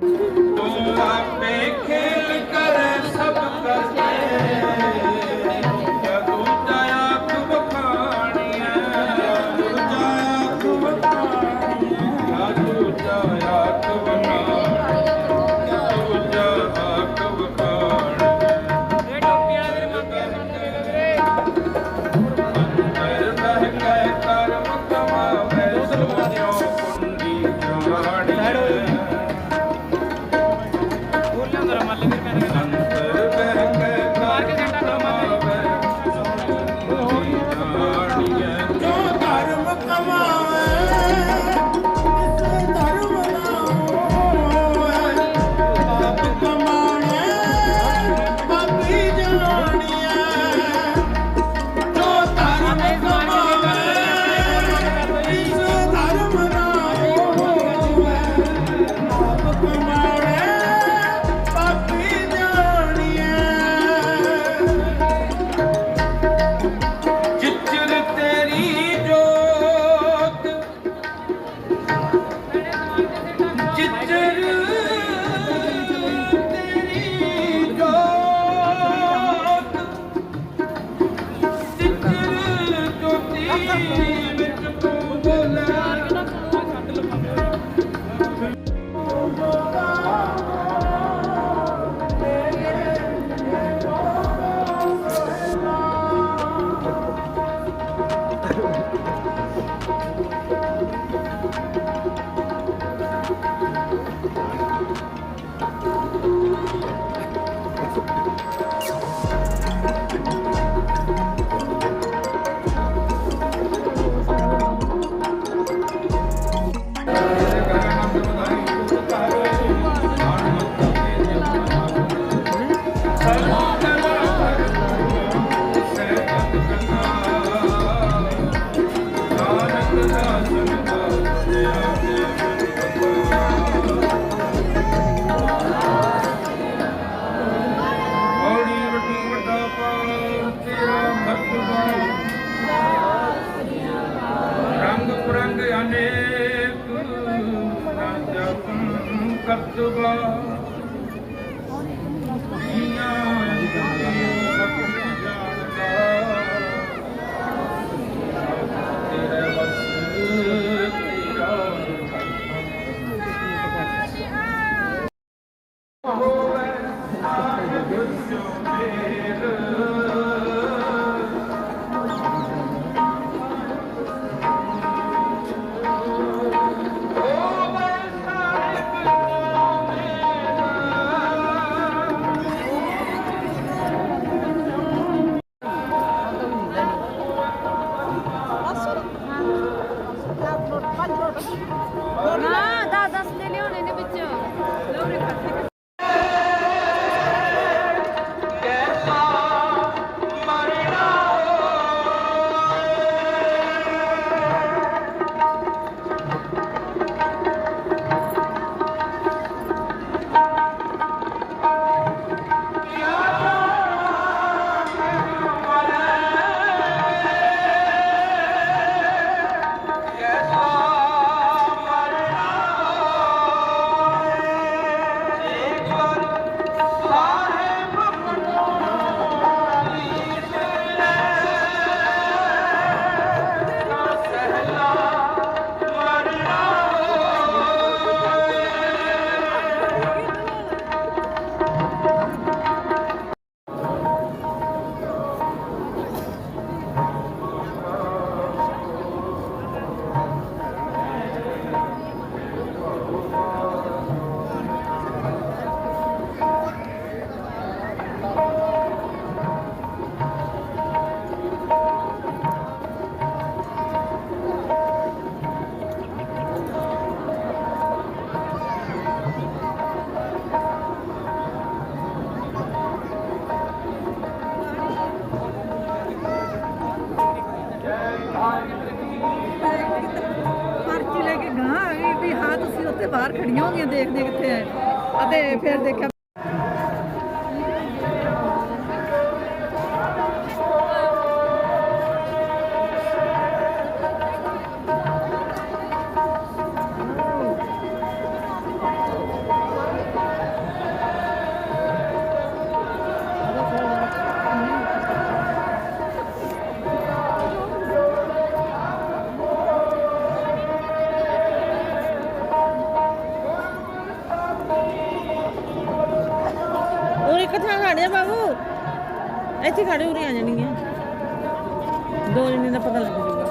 ਤੂੰ ਆਪੇ ਖੇਲ ਕਰ ਸਭ ਕਰ Oh, I'm good, so ਦੇਖਦੇ ਕਿੱਥੇ ਹੈ। ਅਤੇ ਫਿਰ ਦੇਖਿਆ ਖੜੇ ਉਰੇ ਆ ਜਾਣਗੀਆਂ ਦੋ ਜਣੇ ਦਾ ਪਤਾ ਲੱਗ ਜੂਗਾ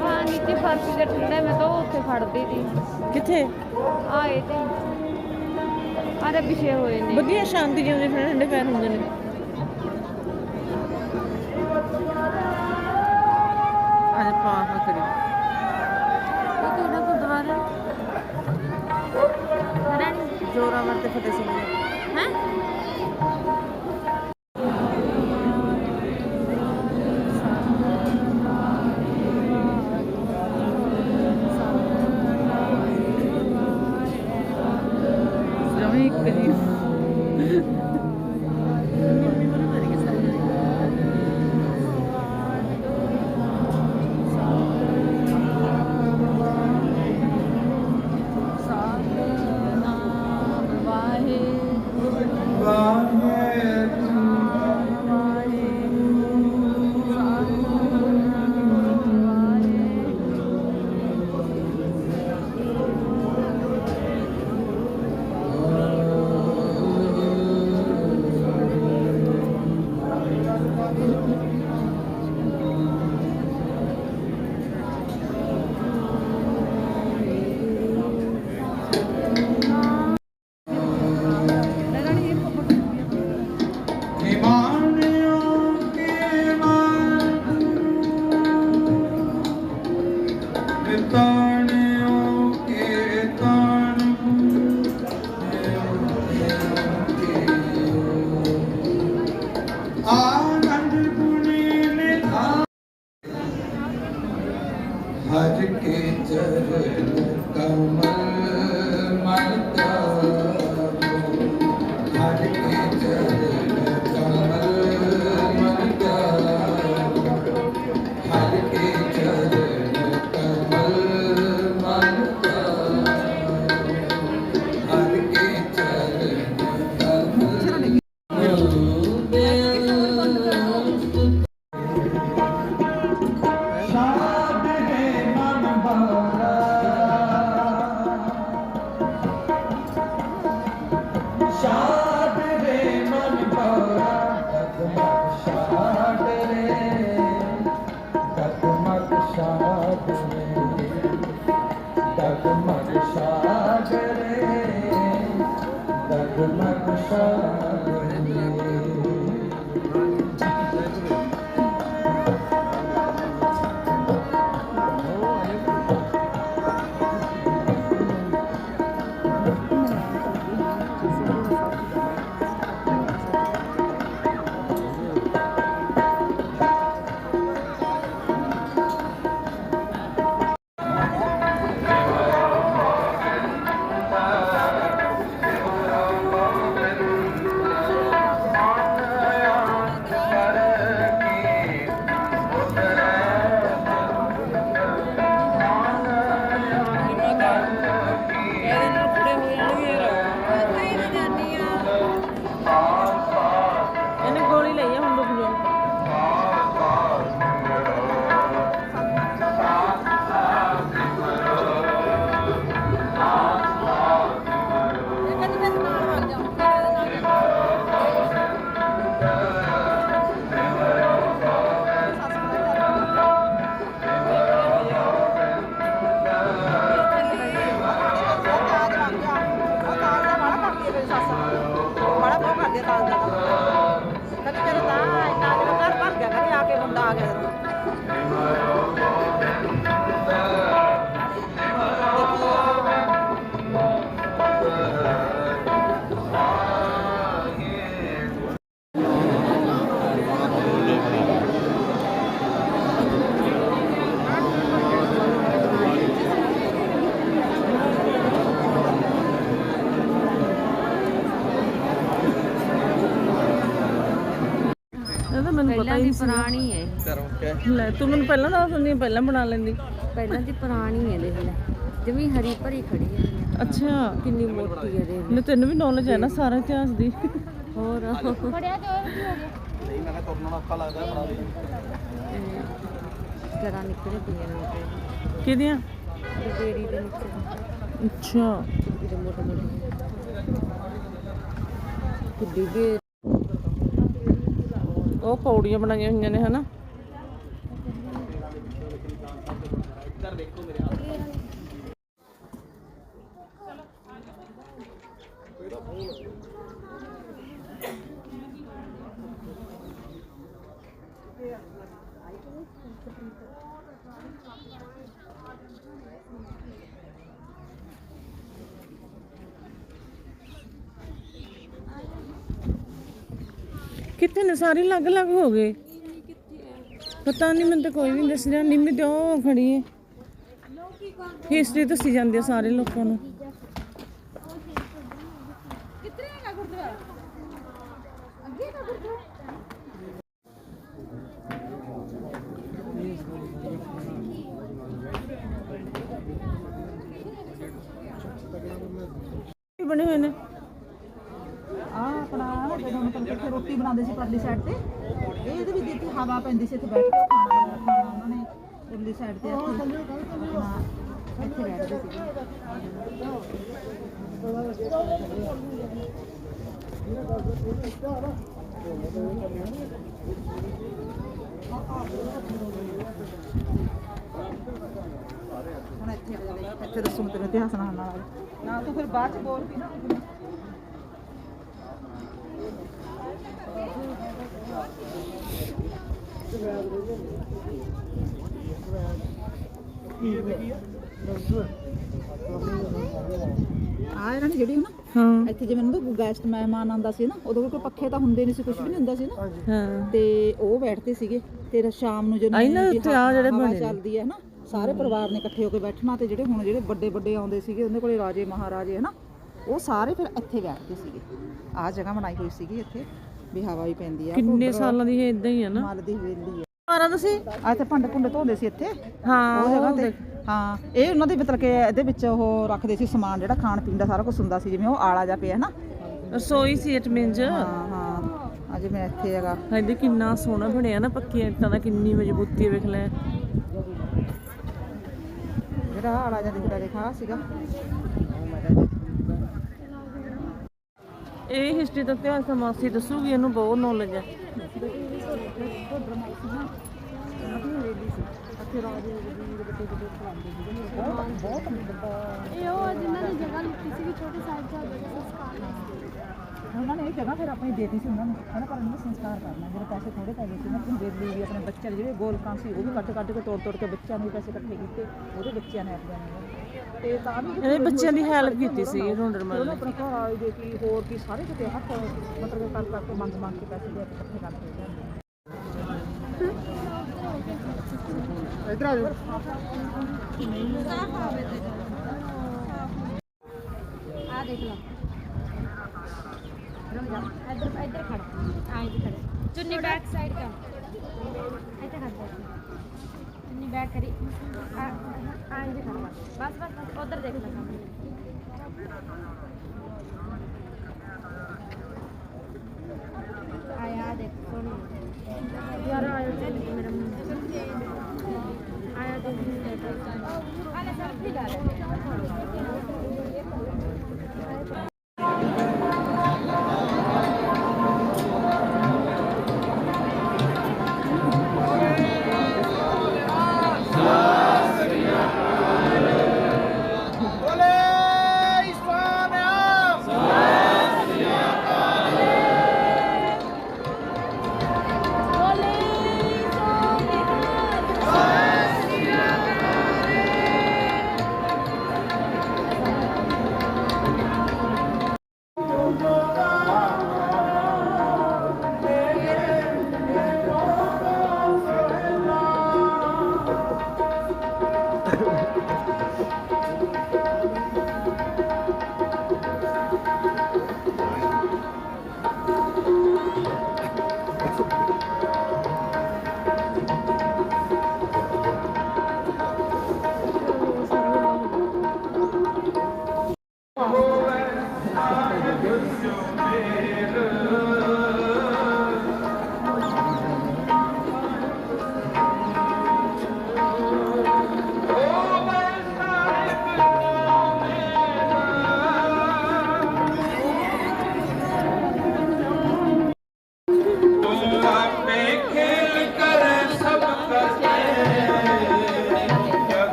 ਹਾਂ ਨੀਚੇ ਫਰਸ਼ ਤੇ ਠੰਡਾ ਮੈਂ ਤਾਂ ਉਹ ਉੱਥੇ ਖੜਦੀ ਸੀ। ਕਿੱਥੇ? ਆਏ ਤੇ। ਆਰੇ ਪਿਛੇ ਹੋਏ ਨੇ। ਵਧੀਆ ਸ਼ਾਂਤੀ ਜਿਉਂਦੇ ਫਿਰ ਠੰਡੇ ਪੈਰ ਹੁੰਦੇ ਨੇ। ਅੱਜ ਪਾਹਾ ਕਰੀ ਇਹ ਕਿਹੜਾ ਗੁਰਦੁਆਰਾ? ਰਾਣੀ ਜੋਰਾਵਰ ਤੇ ਫਤਿਹ ਸਿੰਘ ਹੈ? ਪਹਿਲਾਂ ਹੀ ਦੀ ਨਹੀਂ ਪੁਰਾਣੀ ਹੈ ਲੈ ਤੂੰ ਮੈਨੂੰ ਪਹਿਲਾਂ ਦੱਸ ਦਿੰਦੀ ਪਹਿਲਾਂ ਬਣਾ ਲੈਂਦੀ। ਪਹਿਲਾਂ ਦੀ ਪੁਰਾਣੀ ਹੈ ਦੇਖ ਲੈ। ਜਿਵੇਂ ਹਰੀ ਭਰੀ ਖੜੀ ਹੈ ਅੱਛਾ। ਕਿੰਨੀ ਮੋਟੀ ਹੈ ਦੇਖ ਨੇ ਤੈਨੂੰ ਵੀ ਨੌਲੇਜ ਹੈ ਨਾ ਸਾਰਾ ਇਤਿਹਾਸ ਦੀ। ਹੋਰ। ਜਰਾ ਨਿਕਲੇ ਪਈਆਂ ਨੇ ਤੇ ਕਿਹਦੀਆਂ? ਬੇਰੀ ਦੇ ਨੀਚੇ ਅੱਛਾ। ਜਿਹੜੇ ਮੋਟੇ ਮੋਟੇ ਕਿੱਡੀ ਦੇ ਉਹ ਪੌੜੀਆਂ ਬਣਾਈਆਂ ਹੋਈਆਂ ਨੇ ਹਨਾ। ਕਿੱਥੇ ਨੇ? ਸਾਰੇ ਅਲੱਗ ਅਲੱਗ ਹੋ ਗਏ। ਪਤਾ ਨਹੀਂ ਮੈਨੂੰ ਤਾਂ ਕੋਈ ਵੀ ਦੱਸ ਰਿਹਾ ਨਿੰਮੀ ਤੇ ਉਹ ਖੜੀ ਹੈ ਹਿਸਟਰੀ ਦੱਸੀ ਜਾਂਦੀ ਹੈ ਸਾਰੇ ਲੋਕਾਂ ਨੂੰ। ਬਣੇ ਹੋਏ ਨੇ? ਆ ਜਦੋਂ ਮਤਲਬ ਕਿ ਇੱਥੇ ਰੋਟੀ ਬਣਾਉਂਦੇ ਸੀ ਪਰਲੀ ਸਾਈਡ ਤੇ ਇਹ ਇਹਦੇ ਵਿੱਚ ਇੱਥੇ ਹਵਾ ਪੈਂਦੀ ਸੀ ਇੱਥੇ ਬੈਠ ਕੇ ਖਾਣਾ ਖਾਣਾ ਉਹਨਾਂ ਨੇ ਪਰਲੀ ਸਾਈਡ ਤੇ ਇੱਥੇ। ਹਾਂ, ਇੱਥੇ ਬੈਠਦੇ ਸੀ। ਹੁਣ ਇੱਥੇ ਆ ਜਾ ਇੱਥੇ ਦੱਸੂ ਮੈਂ ਤੈਨੂੰ ਇਤਿਹਾਸ ਨਾਲ ਨਾਲ ਨਾ ਤੂੰ ਫਿਰ ਬਾਅਦ ਚ ਬੋਲ ਵੀ ਨਾ। ਆ ਇਹਨਾਂ ਨੇ ਜਿਹੜੀ ਨਾ ਹਾਂ। ਇੱਥੇ ਜਿਵੇਂ ਨਾ ਗੈਸਟ ਮਹਿਮਾਨ ਆਂਦਾ ਸੀ ਨਾ ਉਦੋਂ ਕੋਈ ਪੱਖੇ ਤਾਂ ਹੁੰਦੇ ਨਹੀਂ ਸੀ ਕੁਝ ਵੀ ਨਹੀਂ ਹੁੰਦਾ ਸੀ ਨਾ। ਹਾਂ। ਤੇ ਉਹ ਬੈਠਦੇ ਸੀਗੇ ਤੇ ਸ਼ਾਮ ਨੂੰ ਜਦੋਂ ਆਈ ਨਾ ਵੀ ਉੱਥੇ ਆ ਜਿਹੜੇ ਬਣੇ ਨੇ। ਚੱਲਦੀ ਹੈ ਨਾ ਸਾਰੇ ਪਰਿਵਾਰ ਨੇ ਇਕੱਠੇ ਹੋ ਕੇ ਬੈਠਣਾ ਤੇ ਜਿਹੜੇ ਹੁਣ ਜਿਹੜੇ ਵੱਡੇ ਵੱਡੇ ਆਉਂਦੇ ਸੀਗੇ ਉਹਨਾਂ ਕੋਲੇ ਰਾਜੇ ਮਹਾਰਾਜੇ ਹਨਾ ਉਹ ਸਾਰੇ ਫਿਰ ਇੱਥੇ ਬੈਠਦੇ ਸੀਗੇ। ਆਹ ਜਗ੍ਹਾ ਬਣਾਈ ਹੋਈ ਸੀਗੀ ਇੱਥੇ। ਵੀ ਹਵਾ ਵੀ ਪੈਂਦੀ ਆ ਕਿੰਨੇ ਸਾਲਾਂ ਦੀ ਇਹ ਇਦਾਂ ਹੀ ਆ ਨਾ? ਮਲ ਦੀ ਹਵੇਲੀ ਹੈ ਮਾਰਾ ਤੁਸੀਂ? ਆ ਇੱਥੇ ਭਾਂਡੇ ਭੁੰਡੇ ਧੋਂਦੇ ਸੀ ਇੱਥੇ? ਹਾਂ ਉਹ ਜਗ੍ਹਾ ਤੇ। ਹਾਂ ਇਹ ਉਹਨਾਂ ਦੇ ਮਤਲਬ ਕਿ ਇਹਦੇ ਵਿੱਚ ਉਹ ਰੱਖਦੇ ਸੀ ਸਮਾਨ ਜਿਹੜਾ ਖਾਣ ਪੀਣ ਦਾ ਸਾਰਾ ਕੁਝ ਹੁੰਦਾ ਸੀ ਜਿਵੇਂ ਉਹ ਆਲਾ ਜਾ ਪਿਆ ਨਾ। ਰਸੋਈ ਸੀ ਅਟਮਿੰਜ ਹਾਂ ਹਾਂ ਅੱਜ ਮੈਂ ਇੱਥੇ ਹੈਗਾ। ਇਹਦੇ ਕਿੰਨਾ ਸੋਹਣਾ ਬਣਿਆ ਨਾ ਪੱਕੀਆਂ ਇੱਟਾਂ ਦਾ ਕਿੰਨੀ ਮਜ਼ਬੂਤੀ ਹੈ, ਵੇਖ ਲੈ। ਜਿਹੜਾ ਆਲਾ ਜਾ ਦਿਖਦਾ ਦੇਖਾ ਸੀਗਾ। ਇਹ ਹਿਸਟਰੀ ਦਾ ਇਤਿਹਾਸ ਤਾਂ ਮਾਸੀ ਦੱਸੂਗੀ ਇਹਨੂੰ ਬਹੁਤ ਨੌਲੇਜ ਹੈ। ਇਹ ਉਹ ਜਿਨ੍ਹਾਂ ਨੇ ਜਗ੍ਹਾ ਲਿੱਤੀ ਸੀ ਛੋਟੇ ਸਾਹਿਬਜ਼ਾਦੇ ਦੇ ਸੰਸਕਾਰ ਉਹਨਾਂ ਨੇ ਇਹ ਜਗ੍ਹਾ ਫਿਰ ਆਪਣੀ ਦੇਤੀ ਸੀ ਉਹਨਾਂ ਨੂੰ ਕਹਿੰਦਾ ਪਰ ਇਹਨਾਂ ਨੂੰ ਸੰਸਕਾਰ ਕਰਨਾ ਜਿਹੜੇ ਪੈਸੇ ਥੋੜੇ ਪੈ ਗਏ ਸੀ ਨਾ ਪੰਜੇਬ ਲਈ ਵੀ ਆਪਣੇ ਜਿਹੜੇ ਗੋਲਕਾਂ ਸੀ ਉਹ ਵੀ ਕੱਟ ਕੱਟ ਕੇ ਤੋੜ ਤੋੜ ਕੇ ਬੱਚਿਆਂ ਨੂੰ ਪੈਸੇ ਇਕੱਠੇ ਕੀਤੇ ਉਹਦੇ ਬੱਚਿਆਂ ਨੇ ਆਪਣੇ ਨੇ ਤੇ ਤਾਂ ਵੀ ਇਹਦੇ ਬੱਚਿਆਂ ਦੀ ਹੈਲਪ ਕੀਤੀ ਸੀ ਰੋਂਡਰਮਲ ਉਹਨੂੰ ਆਪਣਾ ਘਰ ਆਏ ਦੇ ਕੀ ਹੋਰ ਕੀ ਸਾਰੇ ਕਿਤੇ ਹੱਥ ਮਤਲਬ ਕਰ ਕਰ ਕੇ ਮੰਗ ਮੰਗ ਕੇ ਪੈਸੇ ਦੇ ਕੇ ਇਕੱਠੇ ਕਰਕੇ ਲਿਆਉਂਦੇ ਆ। ਦੇਖ ਲਓ। ਇੱਧਰ ਇੱਧਰ ਖੜ ਆਏ ਜੀ ਖੜੇ ਚੁੰਨੀ ਬੈਕ ਸਾਈਡ ਕਰ। ਇੱਥੇ ਖੜ ਜਾ ਚੁੰਨੀ ਬੈਕ ਕਰੀ ਆਏ ਜੀ ਖੜ ਬਸ ਬਸ ਬਸ, ਉਧਰ ਦੇਖ ਲੈ। ਸਾਹਮਣੇ ਆਇਆ ਦੇਖ, ਸੋਹਣੀ। ਯਾਰ ਆਇਆ gözüm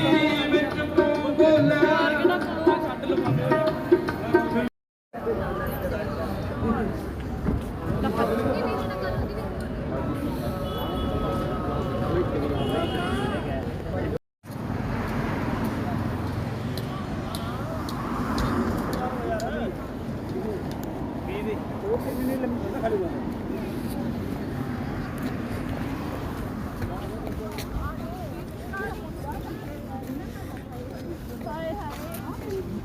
Amen.